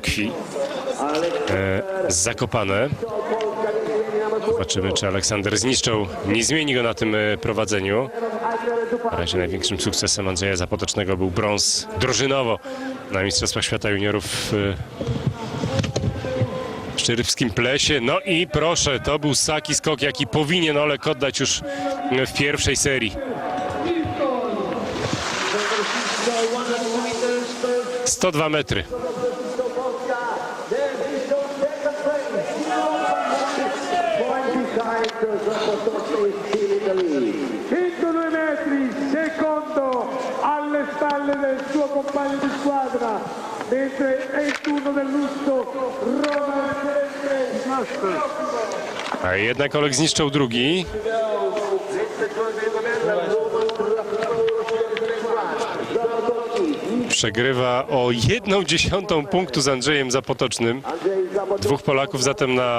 Krokwi. E, Zakopane. Zobaczymy, czy Aleksander zniszczą. Nie zmieni go na tym e, prowadzeniu. Na razie największym sukcesem Andrzeja Zapotocznego był brąz drużynowo na Mistrzostwach Świata Juniorów e, w Szczyrywskim Plesie. No i proszę, to był saki skok, jaki powinien Olek oddać już w pierwszej serii. 102 metry. Metri, secondo alle spalle del suo compagno di squadra, mentre è il turno del lusso Roma Master. A jednak Olek zniszczył drugi. Przegrywa o jedną dziesiątą punktu z Andrzejem Zapotocznym. Dwóch Polaków zatem na